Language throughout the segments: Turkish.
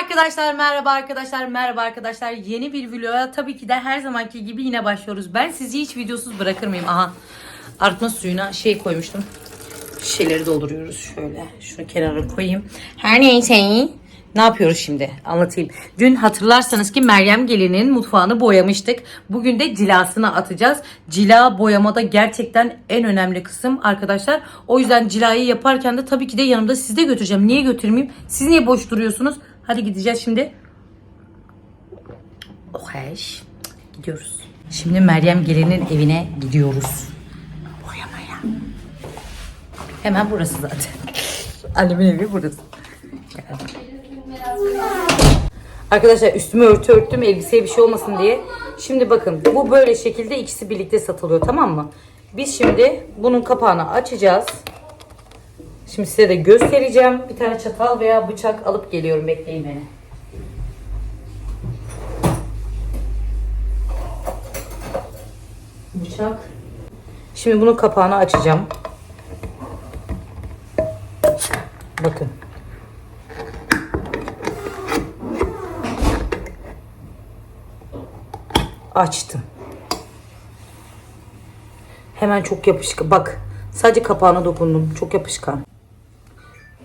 arkadaşlar, merhaba arkadaşlar, merhaba arkadaşlar. Yeni bir vloga tabii ki de her zamanki gibi yine başlıyoruz. Ben sizi hiç videosuz bırakır mıyım? Aha artma suyuna şey koymuştum. Şişeleri dolduruyoruz şöyle. Şunu kenara koyayım. Her neyse. Ne yapıyoruz şimdi? Anlatayım. Dün hatırlarsanız ki Meryem Gelin'in mutfağını boyamıştık. Bugün de cilasını atacağız. Cila boyamada gerçekten en önemli kısım arkadaşlar. O yüzden cilayı yaparken de tabii ki de yanımda sizi de götüreceğim. Niye götürmeyeyim? Siz niye boş duruyorsunuz? Hadi gideceğiz şimdi. Oh heş. Gidiyoruz. Şimdi Meryem Gelin'in evine gidiyoruz. Boyamaya. Hemen burası zaten. Annemin evi burası. Arkadaşlar üstümü örtü örttüm elbiseye bir şey olmasın diye. Şimdi bakın bu böyle şekilde ikisi birlikte satılıyor tamam mı? Biz şimdi bunun kapağını açacağız. Şimdi size de göstereceğim. Bir tane çatal veya bıçak alıp geliyorum bekleyin beni. Bıçak. Şimdi bunun kapağını açacağım. Bakın. Açtım. Hemen çok yapışkan. Bak sadece kapağına dokundum. Çok yapışkan.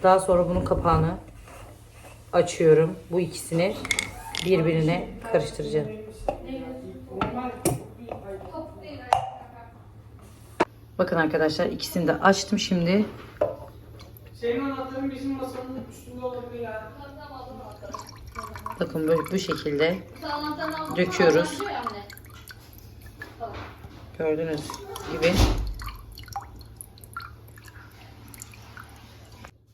Daha sonra bunun kapağını açıyorum. Bu ikisini birbirine karıştıracağım. Bakın arkadaşlar ikisini de açtım şimdi. Senin anahtarın bizim masanın üstünde olabilir ya. Bakın böyle bu şekilde döküyoruz. Gördüğünüz gibi.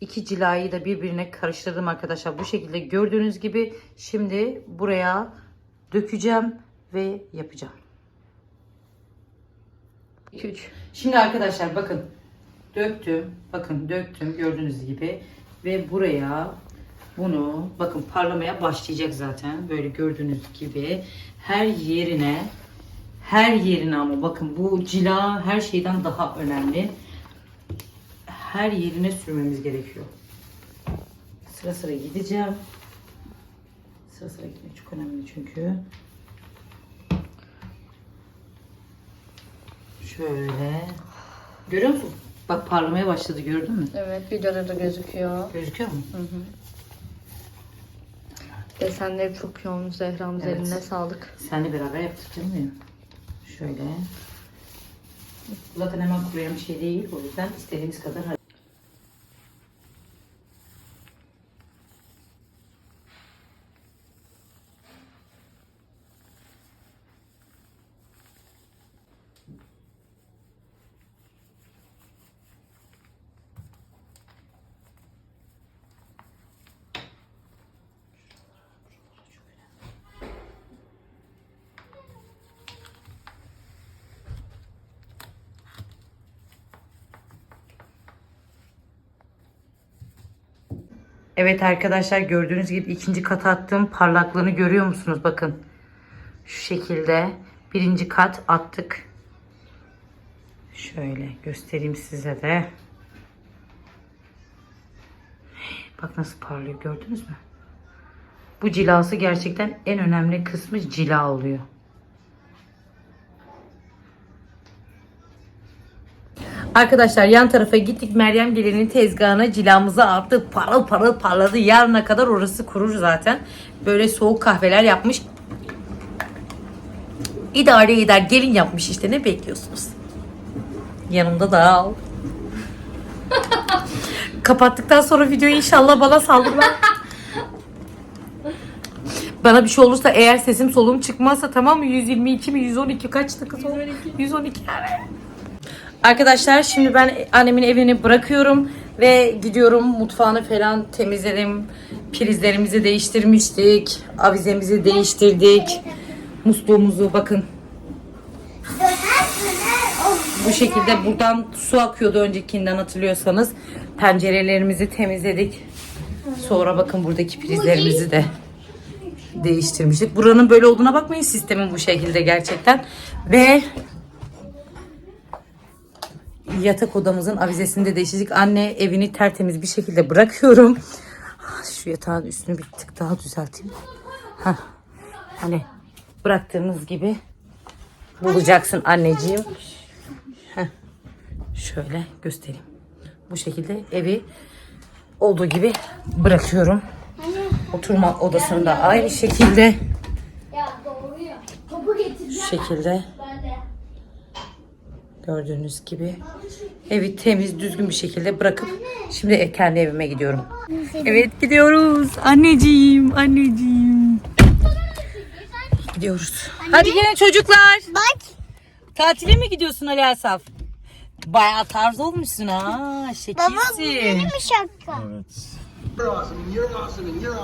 İki cilayı da birbirine karıştırdım arkadaşlar. Bu şekilde gördüğünüz gibi şimdi buraya dökeceğim ve yapacağım. 2 3. Şimdi arkadaşlar bakın döktüm. Bakın döktüm gördüğünüz gibi ve buraya bunu bakın parlamaya başlayacak zaten. Böyle gördüğünüz gibi her yerine her yerine ama bakın bu cila her şeyden daha önemli. Her yerine sürmemiz gerekiyor. Sıra sıra gideceğim. Sıra sıra gitmek çok önemli çünkü. Şöyle. Görüyor musun? Bak parlamaya başladı gördün mü? Evet videoda da gözüküyor. Gözüküyor mu? Desenleri çok olmuş Zehra'mız Evet. eline sağlık. Seninle beraber yaptık değil mi? Şöyle. Zaten hemen kuruyan bir şey değil. O yüzden istediğiniz kadar Evet arkadaşlar gördüğünüz gibi ikinci kat attım. Parlaklığını görüyor musunuz? Bakın. Şu şekilde birinci kat attık. Şöyle göstereyim size de. Bak nasıl parlıyor gördünüz mü? Bu cilası gerçekten en önemli kısmı cila oluyor. Arkadaşlar yan tarafa gittik. Meryem Gelin'in tezgahına cilamızı attık. Parıl parıl parladı. Yarına kadar orası kurur zaten. Böyle soğuk kahveler yapmış. İdare eder. Gelin yapmış işte. Ne bekliyorsunuz? Yanımda da al. Kapattıktan sonra videoyu inşallah bana saldırmaz. Bana bir şey olursa eğer sesim soluğum çıkmazsa tamam mı? 122 mi 112 kaçtı kız o? 112 evet. Arkadaşlar şimdi ben annemin evini bırakıyorum ve gidiyorum mutfağını falan temizledim. Prizlerimizi değiştirmiştik. Avizemizi değiştirdik. Musluğumuzu bakın. Bu şekilde buradan su akıyordu öncekinden hatırlıyorsanız. Pencerelerimizi temizledik. Sonra bakın buradaki prizlerimizi de değiştirmiştik. Buranın böyle olduğuna bakmayın. Sistemin bu şekilde gerçekten. Ve yatak odamızın avizesini de değiştirdik. Anne evini tertemiz bir şekilde bırakıyorum. Şu yatağın üstünü bir tık daha düzelteyim. Hah. Hani bıraktığımız gibi bulacaksın anneciğim. Heh. Şöyle göstereyim. Bu şekilde evi olduğu gibi bırakıyorum. Oturma odasını da aynı şekilde şu şekilde. Gördüğünüz gibi evi temiz düzgün bir şekilde bırakıp şimdi kendi evime gidiyorum. Evet gidiyoruz. Anneciğim, anneciğim. Gidiyoruz. Hadi gelin çocuklar. Bak. Tatile mi gidiyorsun Ali Asaf? Bayağı tarz olmuşsun ha. Şekilsin. mi şapka? You're awesome, and you're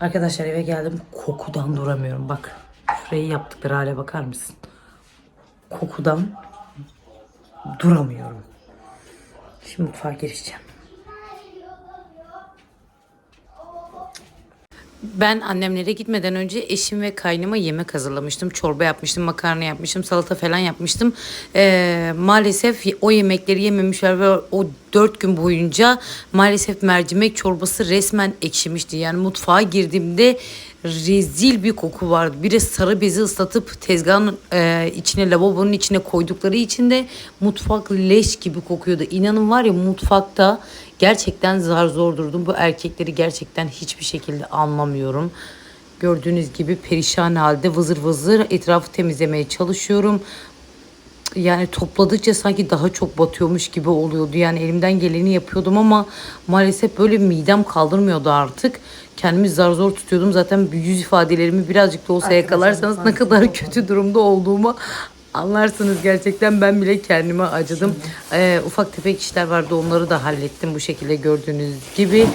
Arkadaşlar eve geldim. Kokudan duramıyorum. Bak. Şurayı yaptıkları hale bakar mısın? Kokudan duramıyorum. Şimdi mutfağa girişeceğim. Ben annemlere gitmeden önce eşim ve kaynıma yemek hazırlamıştım. Çorba yapmıştım, makarna yapmıştım, salata falan yapmıştım. Ee, maalesef o yemekleri yememişler ve o dört gün boyunca maalesef mercimek çorbası resmen ekşimişti. Yani mutfağa girdiğimde rezil bir koku vardı. Bir de sarı bezi ıslatıp tezgahın e, içine lavabonun içine koydukları için de mutfak leş gibi kokuyordu. İnanın var ya mutfakta gerçekten zar zor durdum. Bu erkekleri gerçekten hiçbir şekilde anlamıyorum. Gördüğünüz gibi perişan halde vızır vızır etrafı temizlemeye çalışıyorum. Yani topladıkça sanki daha çok batıyormuş gibi oluyordu. Yani elimden geleni yapıyordum ama maalesef böyle midem kaldırmıyordu artık. Kendimi zar zor tutuyordum. Zaten yüz ifadelerimi birazcık da olsa yakalarsanız ne kadar kötü durumda olduğumu anlarsınız. Gerçekten ben bile kendime acıdım. Ee, ufak tefek işler vardı onları da hallettim bu şekilde gördüğünüz gibi.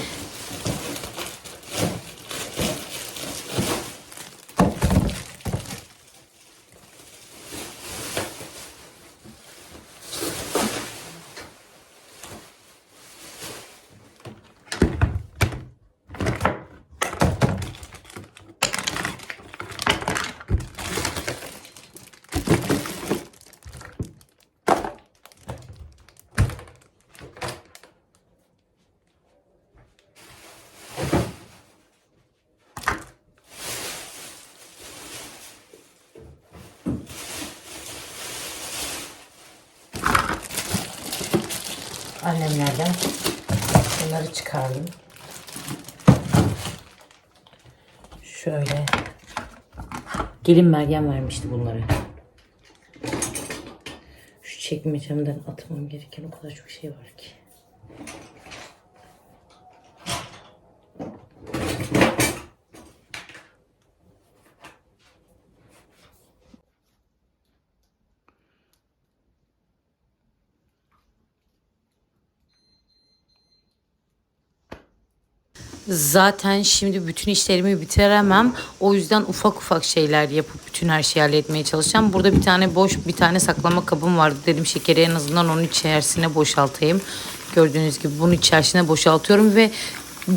Annemlerden bunları çıkardım. Şöyle. Gelin Meryem vermişti bunları. Şu çekmecemden atmam gereken o kadar çok şey var ki. Zaten şimdi bütün işlerimi bitiremem. O yüzden ufak ufak şeyler yapıp bütün her şeyi halletmeye çalışacağım. Burada bir tane boş bir tane saklama kabım vardı. Dedim şekeri en azından onun içerisine boşaltayım. Gördüğünüz gibi bunun içerisine boşaltıyorum ve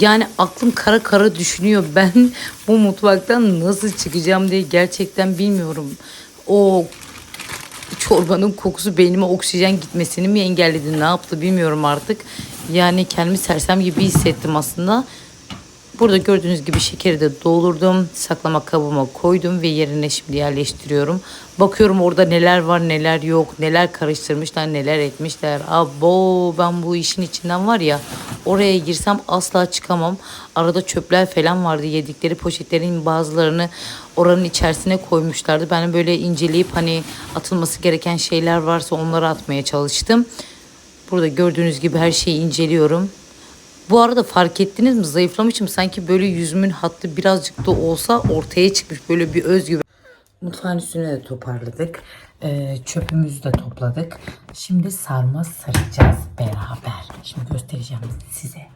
yani aklım kara kara düşünüyor. Ben bu mutfaktan nasıl çıkacağım diye gerçekten bilmiyorum. O çorbanın kokusu beynime oksijen gitmesini mi engelledi ne yaptı bilmiyorum artık. Yani kendimi sersem gibi hissettim aslında. Burada gördüğünüz gibi şekeri de doldurdum. Saklama kabıma koydum ve yerine şimdi yerleştiriyorum. Bakıyorum orada neler var neler yok. Neler karıştırmışlar neler etmişler. Abo ben bu işin içinden var ya oraya girsem asla çıkamam. Arada çöpler falan vardı. Yedikleri poşetlerin bazılarını oranın içerisine koymuşlardı. Ben böyle inceleyip hani atılması gereken şeyler varsa onları atmaya çalıştım. Burada gördüğünüz gibi her şeyi inceliyorum. Bu arada fark ettiniz mi zayıflamışım sanki böyle yüzümün hattı birazcık da olsa ortaya çıkmış böyle bir özgüven. Mutfağın üstüne de toparladık. Ee, çöpümüzü de topladık. Şimdi sarma saracağız beraber. Şimdi göstereceğim size.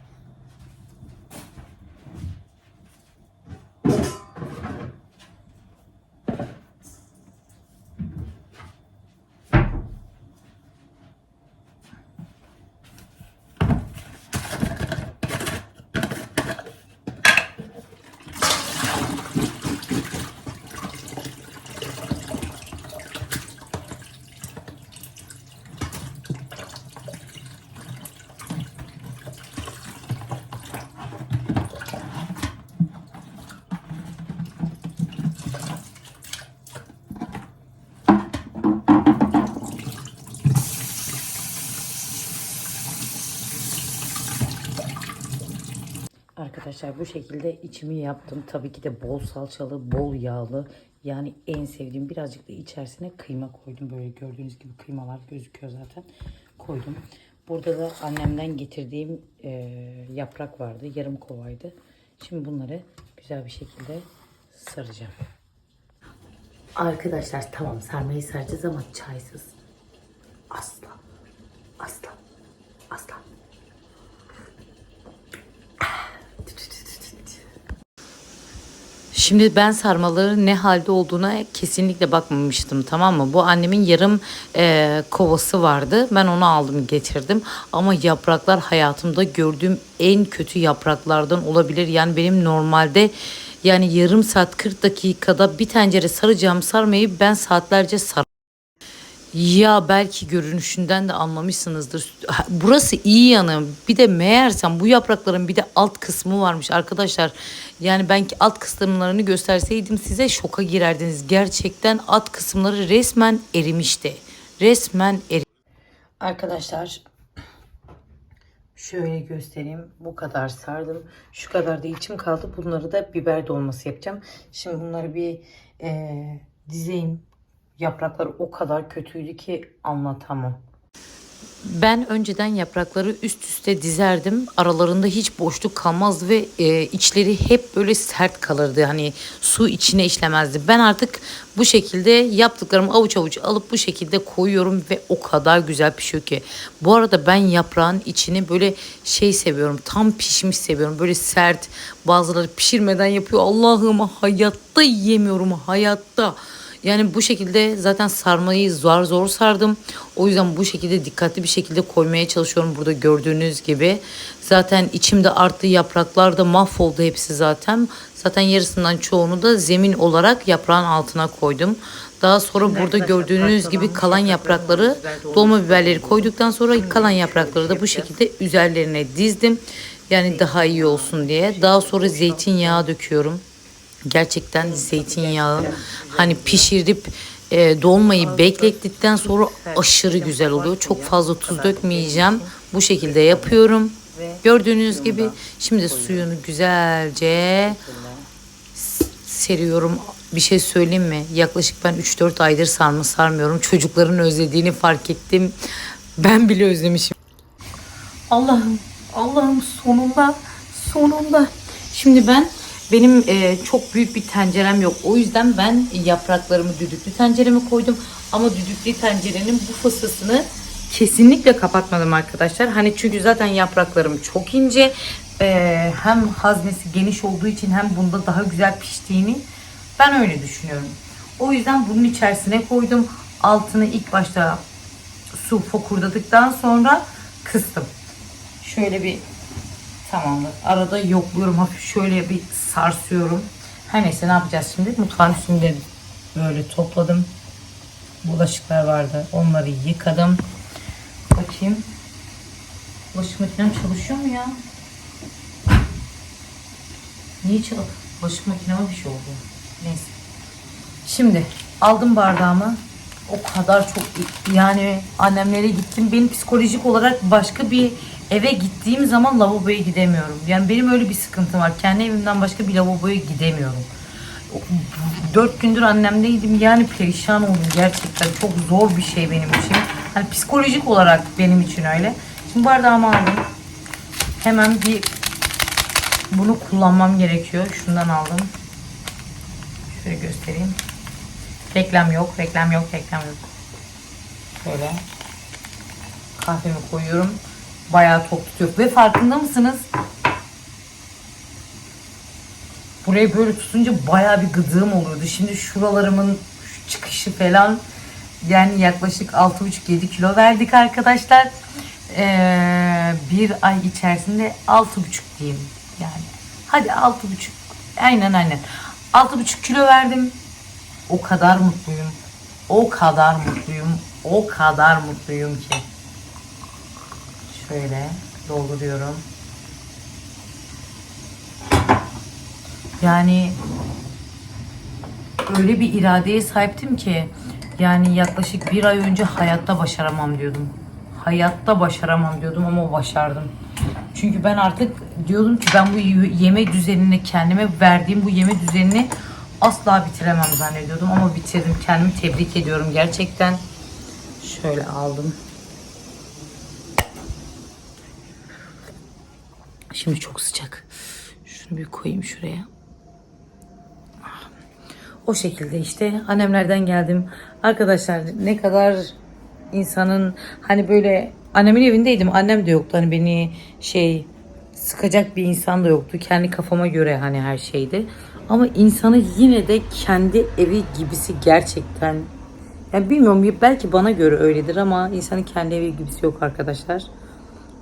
Arkadaşlar bu şekilde içimi yaptım. Tabii ki de bol salçalı, bol yağlı. Yani en sevdiğim birazcık da içerisine kıyma koydum. Böyle gördüğünüz gibi kıymalar gözüküyor zaten. Koydum. Burada da annemden getirdiğim e, yaprak vardı. Yarım kovaydı. Şimdi bunları güzel bir şekilde saracağım. Arkadaşlar tamam sarmayı saracağız ama çaysız. Asla. Asla. Asla. Şimdi ben sarmaların ne halde olduğuna kesinlikle bakmamıştım tamam mı? Bu annemin yarım e, kovası vardı. Ben onu aldım getirdim. Ama yapraklar hayatımda gördüğüm en kötü yapraklardan olabilir. Yani benim normalde yani yarım saat 40 dakikada bir tencere saracağım sarmayı ben saatlerce sar. Ya belki görünüşünden de anlamışsınızdır. Burası iyi yanı. Bir de meğersem bu yaprakların bir de alt kısmı varmış arkadaşlar. Yani ben alt kısımlarını gösterseydim size şoka girerdiniz. Gerçekten alt kısımları resmen erimişti. Resmen eri. Arkadaşlar şöyle göstereyim. Bu kadar sardım. Şu kadar da içim kaldı. Bunları da biber dolması yapacağım. Şimdi bunları bir eee dizeyim. Yaprakları o kadar kötüydü ki anlatamam. Ben önceden yaprakları üst üste dizerdim. Aralarında hiç boşluk kalmaz ve e, içleri hep böyle sert kalırdı. Hani su içine işlemezdi. Ben artık bu şekilde yaptıklarımı avuç avuç alıp bu şekilde koyuyorum ve o kadar güzel pişiyor ki. Bu arada ben yaprağın içini böyle şey seviyorum. Tam pişmiş seviyorum. Böyle sert. Bazıları pişirmeden yapıyor. Allah'ım hayatta yiyemiyorum. Hayatta. Yani bu şekilde zaten sarmayı zor zor sardım. O yüzden bu şekilde dikkatli bir şekilde koymaya çalışıyorum burada gördüğünüz gibi. Zaten içimde arttı yapraklar da mahvoldu hepsi zaten. Zaten yarısından çoğunu da zemin olarak yaprağın altına koydum. Daha sonra burada gördüğünüz gibi kalan yaprakları dolma biberleri koyduktan sonra kalan yaprakları da bu şekilde üzerlerine dizdim. Yani daha iyi olsun diye. Daha sonra zeytinyağı döküyorum. Gerçekten zeytinyağı hani pişirip e, dolmayı beklettikten sonra aşırı güzel oluyor. Çok fazla tuz dökmeyeceğim. Bu şekilde yapıyorum. Gördüğünüz gibi şimdi suyunu güzelce seriyorum. Bir şey söyleyeyim mi? Yaklaşık ben 3-4 aydır sarma sarmıyorum. Çocukların özlediğini fark ettim. Ben bile özlemişim. Allah'ım, Allah'ım sonunda, sonunda. Şimdi ben benim e, çok büyük bir tencerem yok. O yüzden ben yapraklarımı düdüklü tencereme koydum. Ama düdüklü tencerenin bu fısısını kesinlikle kapatmadım arkadaşlar. Hani çünkü zaten yapraklarım çok ince. E, hem haznesi geniş olduğu için hem bunda daha güzel piştiğini ben öyle düşünüyorum. O yüzden bunun içerisine koydum. Altını ilk başta su fokurdadıktan sonra kıstım. Şöyle bir tamamdır. Arada yokluyorum hafif şöyle bir sarsıyorum. Her neyse ne yapacağız şimdi? Mutfağın üstünde böyle topladım. Bulaşıklar vardı. Onları yıkadım. Bakayım. Bulaşık makinem çalışıyor mu ya? Niye çalış? Bulaşık makineme bir şey oldu. Neyse. Şimdi aldım bardağımı. O kadar çok yani annemlere gittim. Benim psikolojik olarak başka bir eve gittiğim zaman lavaboya gidemiyorum. Yani benim öyle bir sıkıntım var. Kendi evimden başka bir lavaboya gidemiyorum. Dört gündür annemdeydim. Yani perişan oldum gerçekten. Çok zor bir şey benim için. Hani psikolojik olarak benim için öyle. Şimdi bardağımı aldım. Hemen bir bunu kullanmam gerekiyor. Şundan aldım. Şöyle göstereyim. Reklam yok, reklam yok, reklam yok. Böyle kahvemi koyuyorum. Bayağı tok tutuyor. Ve farkında mısınız? Burayı böyle tutunca bayağı bir gıdığım oluyordu. Şimdi şuralarımın şu çıkışı falan yani yaklaşık 6,5-7 kilo verdik arkadaşlar. Ee, bir ay içerisinde 6,5 diyeyim yani. Hadi 6,5 aynen aynen. 6,5 kilo verdim. O kadar mutluyum. O kadar mutluyum. O kadar mutluyum ki. Şöyle dolduruyorum. Yani öyle bir iradeye sahiptim ki yani yaklaşık bir ay önce hayatta başaramam diyordum. Hayatta başaramam diyordum ama başardım. Çünkü ben artık diyordum ki ben bu yeme düzenini kendime verdiğim bu yeme düzenini asla bitiremem zannediyordum ama bitirdim. Kendimi tebrik ediyorum gerçekten. Şöyle aldım. Şimdi çok sıcak. Şunu bir koyayım şuraya. O şekilde işte annemlerden geldim. Arkadaşlar ne kadar insanın hani böyle annemin evindeydim. Annem de yoktu. Hani beni şey sıkacak bir insan da yoktu. Kendi kafama göre hani her şeydi. Ama insanı yine de kendi evi gibisi gerçekten yani bilmiyorum belki bana göre öyledir ama insanın kendi evi gibisi yok arkadaşlar.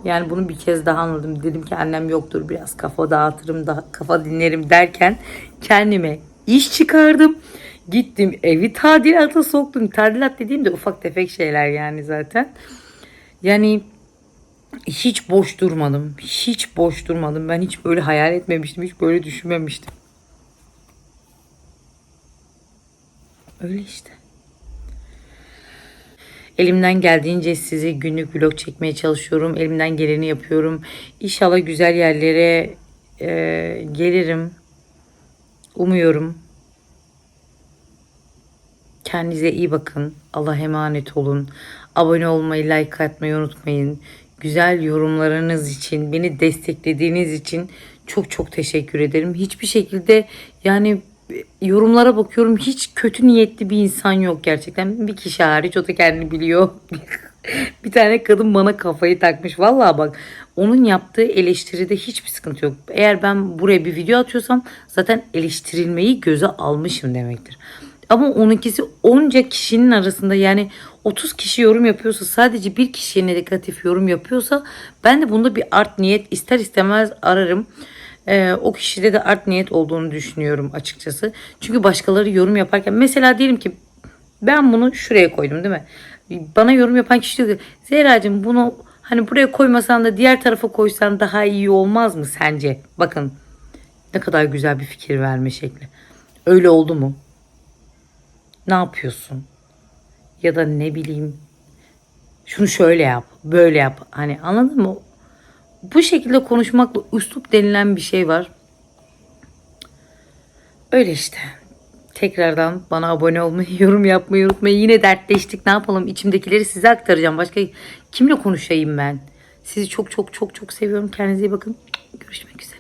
Yani bunu bir kez daha anladım. Dedim ki annem yoktur biraz kafa dağıtırım da kafa dinlerim derken kendime iş çıkardım. Gittim evi tadilata soktum. Tadilat dediğim de ufak tefek şeyler yani zaten. Yani hiç boş durmadım. Hiç boş durmadım. Ben hiç böyle hayal etmemiştim. Hiç böyle düşünmemiştim. Öyle işte. Elimden geldiğince sizi günlük vlog çekmeye çalışıyorum. Elimden geleni yapıyorum. İnşallah güzel yerlere e, gelirim. Umuyorum. Kendinize iyi bakın. Allah emanet olun. Abone olmayı, like atmayı unutmayın. Güzel yorumlarınız için, beni desteklediğiniz için çok çok teşekkür ederim. Hiçbir şekilde yani yorumlara bakıyorum hiç kötü niyetli bir insan yok gerçekten. Bir kişi hariç o da kendini biliyor. bir tane kadın bana kafayı takmış. Vallahi bak onun yaptığı eleştiride hiçbir sıkıntı yok. Eğer ben buraya bir video atıyorsam zaten eleştirilmeyi göze almışım demektir. Ama onunkisi onca kişinin arasında yani 30 kişi yorum yapıyorsa sadece bir kişiye negatif yorum yapıyorsa ben de bunda bir art niyet ister istemez ararım. Ee, o kişide de art niyet olduğunu düşünüyorum açıkçası. Çünkü başkaları yorum yaparken mesela diyelim ki ben bunu şuraya koydum değil mi? Bana yorum yapan kişi diyor ki Zehra'cığım bunu hani buraya koymasan da diğer tarafa koysan daha iyi olmaz mı sence? Bakın ne kadar güzel bir fikir verme şekli. Öyle oldu mu? Ne yapıyorsun? Ya da ne bileyim şunu şöyle yap, böyle yap. Hani anladın mı? Bu şekilde konuşmakla üslup denilen bir şey var. Öyle işte. Tekrardan bana abone olmayı, yorum yapmayı unutmayın. Yine dertleştik. Ne yapalım? İçimdekileri size aktaracağım. Başka kimle konuşayım ben? Sizi çok çok çok çok seviyorum. Kendinize iyi bakın. Görüşmek üzere.